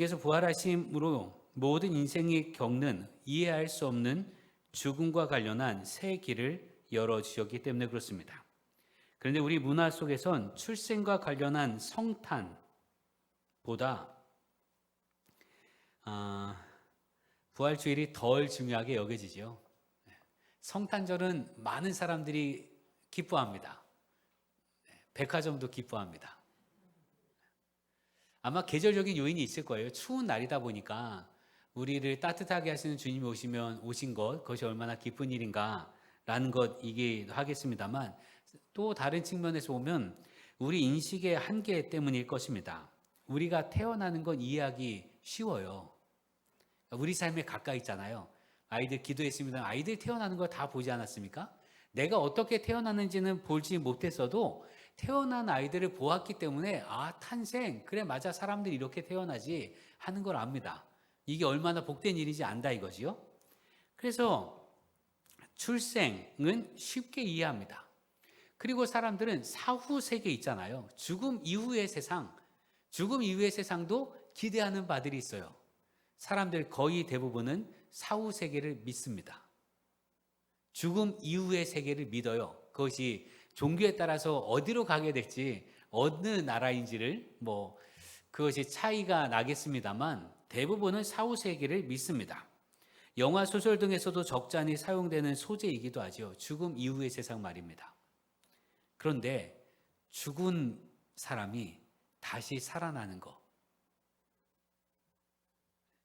주께서 부활하심으로 모든 인생이 겪는 이해할 수 없는 죽음과 관련한 새 길을 열어 주셨기 때문에 그렇습니다. 그런데 우리 문화 속에선 출생과 관련한 성탄보다 아, 부활주일이 덜 중요하게 여겨지죠. 네. 성탄절은 많은 사람들이 기뻐합니다. 네, 백화점도 기뻐합니다. 아마 계절적인 요인이 있을 거예요. 추운 날이다 보니까 우리를 따뜻하게 하시는 주님이 오시면 오신 것, 그것이 얼마나 기쁜 일인가라는 것이기도 하겠습니다만 또 다른 측면에서 보면 우리 인식의 한계 때문일 것입니다. 우리가 태어나는 건 이해하기 쉬워요. 우리 삶에 가까이 있잖아요. 아이들 기도했습니다. 아이들 태어나는 걸 다 보지 않았습니까? 내가 어떻게 태어났는지는 보지 못했어도 태어난 아이들을 보았기 때문에 아 탄생 그래 맞아 사람들이 이렇게 태어나지 하는 걸 압니다. 이게 얼마나 복된 일이지 안다 이거지요. 그래서 출생은 쉽게 이해합니다. 그리고 사람들은 사후 세계 있잖아요. 죽음 이후의 세상, 죽음 이후의 세상도 기대하는 바들이 있어요. 사람들 거의 대부분은 사후 세계를 믿습니다. 죽음 이후의 세계를 믿어요. 그것이 종교에 따라서 어디로 가게 될지 어느 나라인지를 뭐 그것이 차이가 나겠습니다만 대부분은 사후 세계를 믿습니다. 영화 소설 등에서도 적잖이 사용되는 소재이기도 하죠. 죽음 이후의 세상 말입니다. 그런데 죽은 사람이 다시 살아나는 것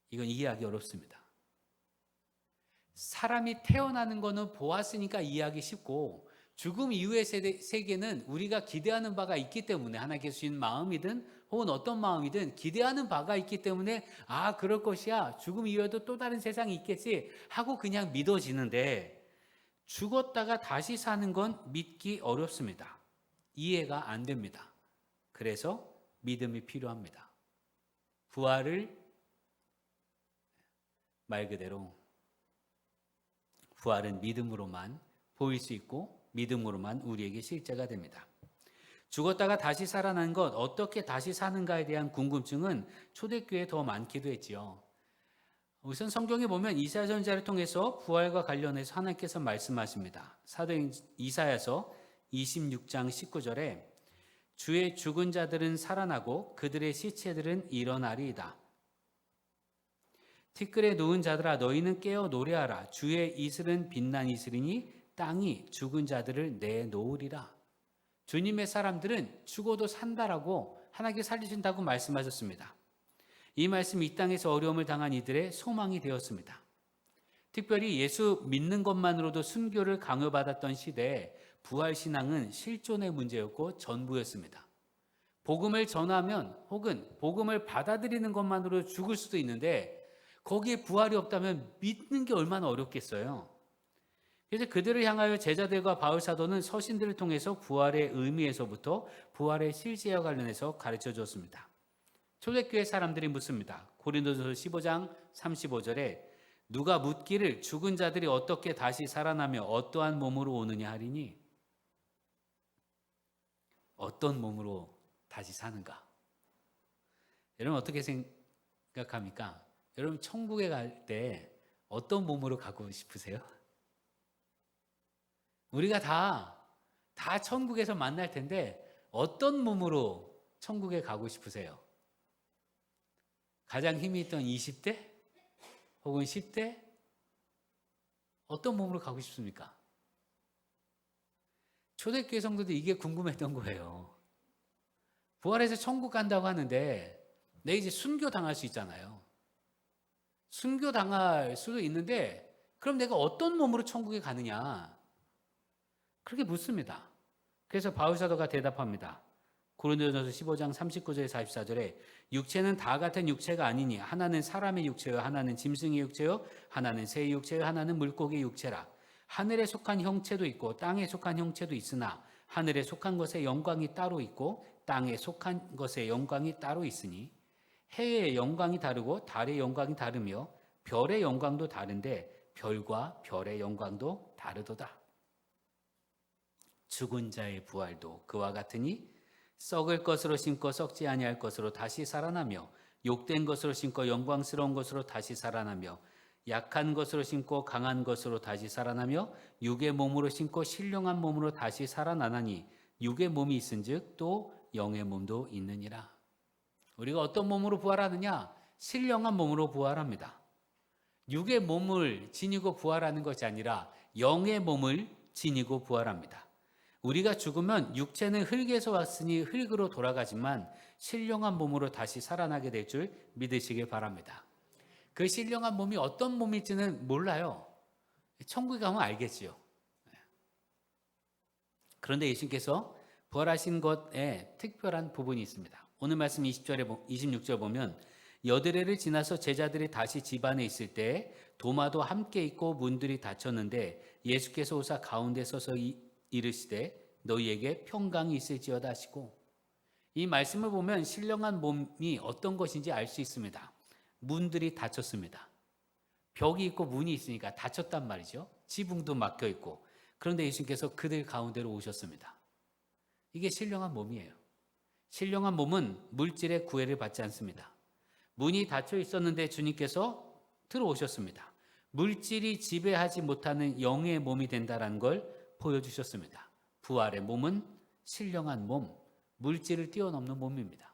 이건 이해하기 어렵습니다. 사람이 태어나는 거는 보았으니까 이해하기 쉽고 죽음 이후의 세계는 우리가 기대하는 바가 있기 때문에 하나님께서 주신 마음이든 혹은 어떤 마음이든 기대하는 바가 있기 때문에 아 그럴 것이야 죽음 이후에도 또 다른 세상이 있겠지 하고 그냥 믿어지는데 죽었다가 다시 사는 건 믿기 어렵습니다. 이해가 안 됩니다. 그래서 믿음이 필요합니다. 부활을 말 그대로 부활은 믿음으로만 보일 수 있고 믿음으로만 우리에게 실제가 됩니다. 죽었다가 다시 살아난 것, 어떻게 다시 사는가에 대한 궁금증은 초대교회에 더 많기도 했지요. 우선 성경에 보면 이사야 선자를 통해서 부활과 관련해서 하나님께서 말씀하십니다. 사도행 이사야서 26장 19절에 주의 죽은 자들은 살아나고 그들의 시체들은 일어나리이다. 티끌에 누운 자들아 너희는 깨어 노래하라 주의 이슬은 빛난 이슬이니 땅이 죽은 자들을 내놓으리라. 주님의 사람들은 죽어도 산다라고 하나님께 살리신다고 말씀하셨습니다. 이 말씀이 이 땅에서 어려움을 당한 이들의 소망이 되었습니다. 특별히 예수 믿는 것만으로도 순교를 강요받았던 시대에 부활신앙은 실존의 문제였고 전부였습니다. 복음을 전하면 혹은 복음을 받아들이는 것만으로 죽을 수도 있는데 거기에 부활이 없다면 믿는 게 얼마나 어렵겠어요. 그래서 그들을 향하여 제자들과 바울 사도는 서신들을 통해서 부활의 의미에서부터 부활의 실제와 관련해서 가르쳐 주었습니다. 초대교회 사람들이 묻습니다. 고린도전서 15장 35절에 누가 묻기를 죽은 자들이 어떻게 다시 살아나며 어떠한 몸으로 오느냐 하리니 어떤 몸으로 다시 사는가? 여러분 어떻게 생각합니까? 여러분 천국에 갈 때 어떤 몸으로 가고 싶으세요? 우리가 다, 다 천국에서 만날 텐데 어떤 몸으로 천국에 가고 싶으세요? 가장 힘이 있던 20대? 혹은 10대? 어떤 몸으로 가고 싶습니까? 초대교회 성도도 이게 궁금했던 거예요. 부활해서 천국 간다고 하는데 내 이제 순교 당할 수 있잖아요. 순교 당할 수도 있는데 그럼 내가 어떤 몸으로 천국에 가느냐? 그렇게 묻습니다. 그래서 바울 사도가 대답합니다. 고린도전서 15장 39절 44절에 육체는 다 같은 육체가 아니니 하나는 사람의 육체요 하나는 짐승의 육체요 하나는 새의 육체요 하나는 물고기의 육체라 하늘에 속한 형체도 있고 땅에 속한 형체도 있으나 하늘에 속한 것의 영광이 따로 있고 땅에 속한 것의 영광이 따로 있으니 해의 영광이 다르고 달의 영광이 다르며 별의 영광도 다른데 별과 별의 영광도 다르도다. 죽은 자의 부활도 그와 같으니 썩을 것으로 심고 썩지 아니할 것으로 다시 살아나며 욕된 것으로 심고 영광스러운 것으로 다시 살아나며 약한 것으로 심고 강한 것으로 다시 살아나며 육의 몸으로 심고 신령한 몸으로 다시 살아나나니 육의 몸이 있은즉 또 영의 몸도 있느니라. 우리가 어떤 몸으로 부활하느냐? 신령한 몸으로 부활합니다. 육의 몸을 지니고 부활하는 것이 아니라 영의 몸을 지니고 부활합니다. 우리가 죽으면 육체는 흙에서 왔으니 흙으로 돌아가지만 신령한 몸으로 다시 살아나게 될 줄 믿으시길 바랍니다. 그 신령한 몸이 어떤 몸일지는 몰라요. 천국에 가면 알겠지요. 그런데 예수님께서 부활하신 것에 특별한 부분이 있습니다. 오늘 말씀 20절에 26절 보면 여드레를 지나서 제자들이 다시 집안에 있을 때 도마도 함께 있고 문들이 닫혔는데 예수께서 오사 가운데 서서 이, 이르시되 너희에게 평강이 있을지어다 하시고 이 말씀을 보면 신령한 몸이 어떤 것인지 알 수 있습니다. 문들이 닫혔습니다. 벽이 있고 문이 있으니까 닫혔단 말이죠. 지붕도 막혀 있고. 그런데 예수님께서 그들 가운데로 오셨습니다. 이게 신령한 몸이에요. 신령한 몸은 물질의 구애를 받지 않습니다. 문이 닫혀 있었는데 주님께서 들어오셨습니다. 물질이 지배하지 못하는 영의 몸이 된다는 걸 보여주셨습니다. 부활의 몸은 신령한 몸, 물질을 뛰어넘는 몸입니다.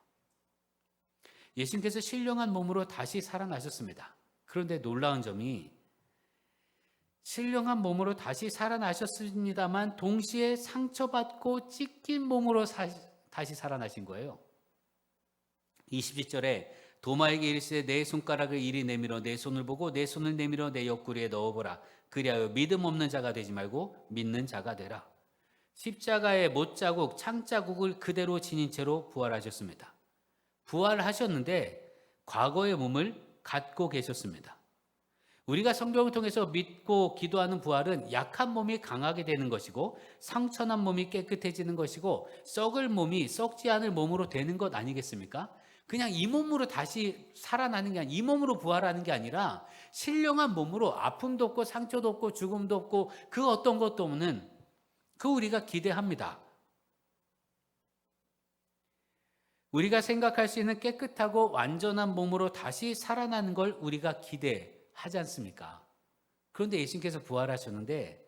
예수님께서 신령한 몸으로 다시 살아나셨습니다. 그런데 놀라운 점이 신령한 몸으로 다시 살아나셨습니다만 동시에 상처받고 찢긴 몸으로 사, 다시 살아나신 거예요. 20절에 도마에게 이르시되 내 손가락을 이리 내밀어 내 손을 보고 내 손을 내밀어 내 옆구리에 넣어보라. 그리하여 믿음 없는 자가 되지 말고 믿는 자가 되라. 십자가의 못자국, 창자국을 그대로 지닌 채로 부활하셨습니다. 부활하셨는데 과거의 몸을 갖고 계셨습니다. 우리가 성경을 통해서 믿고 기도하는 부활은 약한 몸이 강하게 되는 것이고 상처난 몸이 깨끗해지는 것이고 썩을 몸이 썩지 않을 몸으로 되는 것 아니겠습니까? 그냥 이 몸으로 다시 살아나는 게 아니라 이 몸으로 부활하는 게 아니라 신령한 몸으로 아픔도 없고 상처도 없고 죽음도 없고 그 어떤 것도 없는 그 우리가 기대합니다. 우리가 생각할 수 있는 깨끗하고 완전한 몸으로 다시 살아나는 걸 우리가 기대하지 않습니까? 그런데 예수님께서 부활하셨는데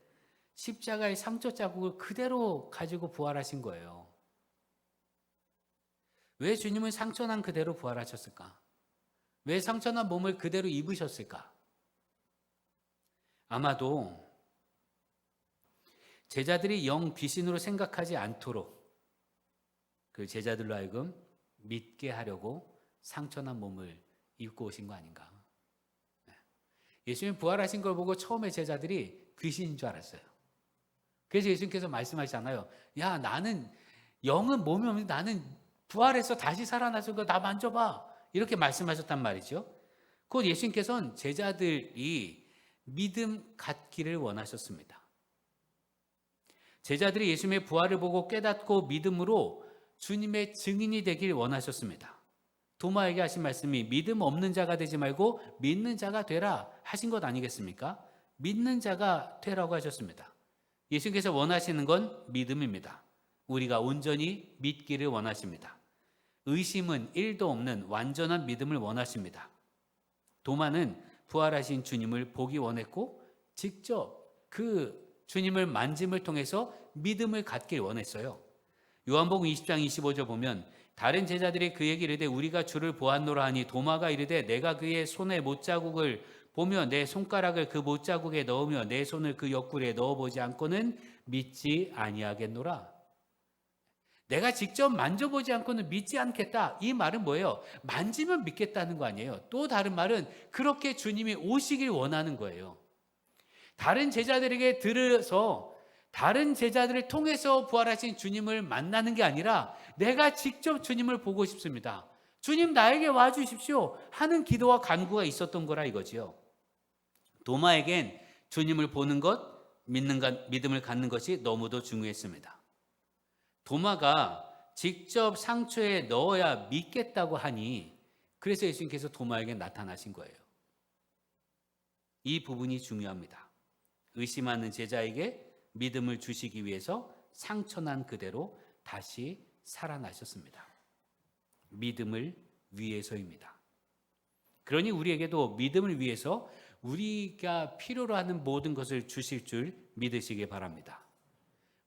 십자가의 상처 자국을 그대로 가지고 부활하신 거예요. 왜 주님은 상처난 그대로 부활하셨을까? 왜 상처난 몸을 그대로 입으셨을까? 아마도 제자들이 영 귀신으로 생각하지 않도록 그 제자들로 하여금 믿게 하려고 상처난 몸을 입고 오신 거 아닌가? 네. 예수님 부활하신 걸 보고 처음에 제자들이 귀신인 줄 알았어요. 그래서 예수님께서 말씀하시잖아요. 야, 나는 영은 몸이 없는데 나는 부활해서 다시 살아나서 나 만져봐. 이렇게 말씀하셨단 말이죠. 곧 예수님께서는 제자들이 믿음 갖기를 원하셨습니다. 제자들이 예수님의 부활을 보고 깨닫고 믿음으로 주님의 증인이 되길 원하셨습니다. 도마에게 하신 말씀이 믿음 없는 자가 되지 말고 믿는 자가 되라 하신 것 아니겠습니까? 믿는 자가 되라고 하셨습니다. 예수님께서 원하시는 건 믿음입니다. 우리가 온전히 믿기를 원하십니다. 의심은 1도 없는 완전한 믿음을 원하십니다. 도마는 부활하신 주님을 보기 원했고 직접 그 주님을 만짐을 통해서 믿음을 갖길 원했어요. 요한복음 20장 25절 보면 다른 제자들이 그에게 이르되 우리가 주를 보았노라 하니 도마가 이르되 내가 그의 손에 못자국을 보며 내 손가락을 그 못자국에 넣으며 내 손을 그 옆구리에 넣어보지 않고는 믿지 아니하겠노라. 내가 직접 만져보지 않고는 믿지 않겠다. 이 말은 뭐예요? 만지면 믿겠다는 거 아니에요. 또 다른 말은 그렇게 주님이 오시길 원하는 거예요. 다른 제자들에게 들어서 다른 제자들을 통해서 부활하신 주님을 만나는 게 아니라 내가 직접 주님을 보고 싶습니다. 주님 나에게 와 주십시오 하는 기도와 간구가 있었던 거라 이거지요. 도마에겐 주님을 보는 것, 믿는 것, 믿음을 갖는 것이 너무도 중요했습니다. 도마가 직접 상처에 넣어야 믿겠다고 하니 그래서 예수님께서 도마에게 나타나신 거예요. 이 부분이 중요합니다. 의심하는 제자에게 믿음을 주시기 위해서 상처난 그대로 다시 살아나셨습니다. 믿음을 위해서입니다. 그러니 우리에게도 믿음을 위해서 우리가 필요로 하는 모든 것을 주실 줄 믿으시기 바랍니다.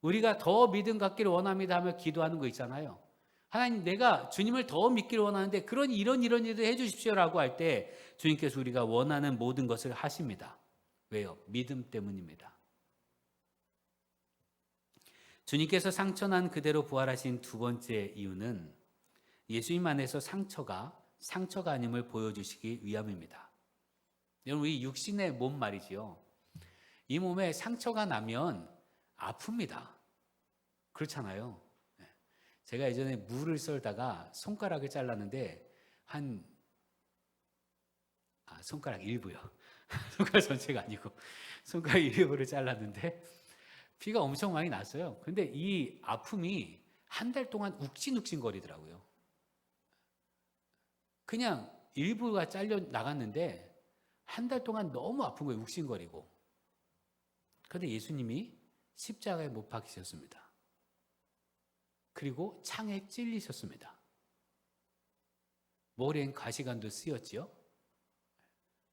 우리가 더 믿음 갖기를 원합니다 하며 기도하는 거 있잖아요. 하나님 내가 주님을 더 믿기를 원하는데 그런 이런 이런 일을 해 주십시오라고 할 때 주님께서 우리가 원하는 모든 것을 하십니다. 왜요? 믿음 때문입니다. 주님께서 상처난 그대로 부활하신 두 번째 이유는 예수님 안에서 상처가 상처가 아님을 보여주시기 위함입니다. 여러분, 이 육신의 몸 말이지요. 이 몸에 상처가 나면 아픕니다. 그렇잖아요. 네. 제가 예전에 물을 썰다가 손가락을 잘랐는데 한 아, 손가락 일부요. 손가락 전체가 아니고 손가락 일부를 잘랐는데 피가 엄청 많이 났어요. 근데 이 아픔이 한 달 동안 욱신욱신 거리더라고요. 그냥 일부가 잘려 나갔는데 한 달 동안 너무 아픈 거예요. 욱신거리고. 그런데 예수님이 십자가에 못 박히셨습니다. 그리고 창에 찔리셨습니다. 머리엔 가시관도 쓰였지요.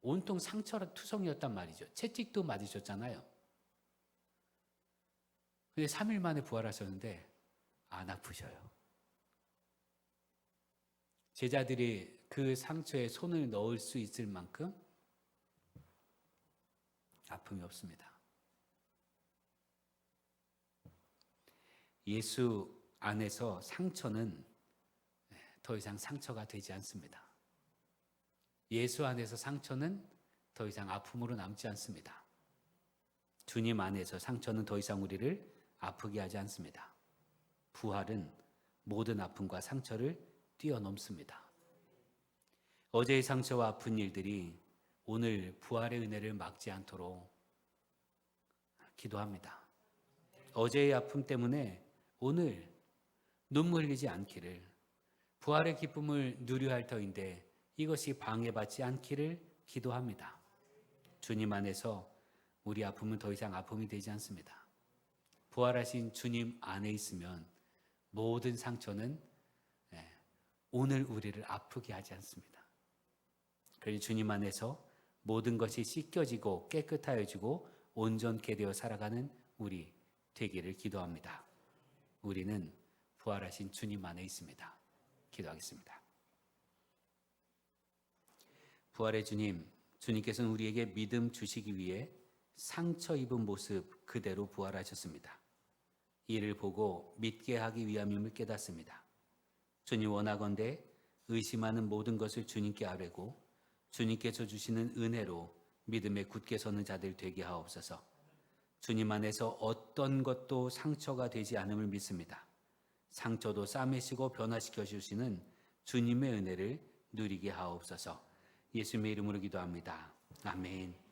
온통 상처라 투성이었단 말이죠. 채찍도 맞으셨잖아요. 근데 3일 만에 부활하셨는데 안 아프셔요. 제자들이 그 상처에 손을 넣을 수 있을 만큼 아픔이 없습니다. 예수 안에서 상처는 더 이상 상처가 되지 않습니다. 예수 안에서 상처는 더 이상 아픔으로 남지 않습니다. 주님 안에서 상처는 더 이상 우리를 아프게 하지 않습니다. 부활은 모든 아픔과 상처를 뛰어넘습니다. 어제의 상처와 아픈 일들이 오늘 부활의 은혜를 막지 않도록 기도합니다. 어제의 아픔 때문에 오늘 눈물 흘리지 않기를 부활의 기쁨을 누려야 할 터인데 이것이 방해받지 않기를 기도합니다. 주님 안에서 우리 아픔은 더 이상 아픔이 되지 않습니다. 부활하신 주님 안에 있으면 모든 상처는 예, 오늘 우리를 아프게 하지 않습니다. 그러니 주님 안에서 모든 것이 씻겨지고 깨끗하여지고 온전케 되어 살아가는 우리 되기를 기도합니다. 우리는 부활하신 주님 안에 있습니다. 기도하겠습니다. 부활의 주님, 주님께서는 우리에게 믿음 주시기 위해 상처 입은 모습 그대로 부활하셨습니다. 이를 보고 믿게 하기 위함임을 깨닫습니다. 주님 원하건대 의심하는 모든 것을 주님께 아뢰고 주님께서 주시는 은혜로 믿음에 굳게 서는 자들 되게 하옵소서. 주님 안에서 어떤 것도 상처가 되지 않음을 믿습니다. 상처도 싸매시고 변화시켜 주시는 주님의 은혜를 누리게 하옵소서. 예수님의 이름으로 기도합니다. 아멘.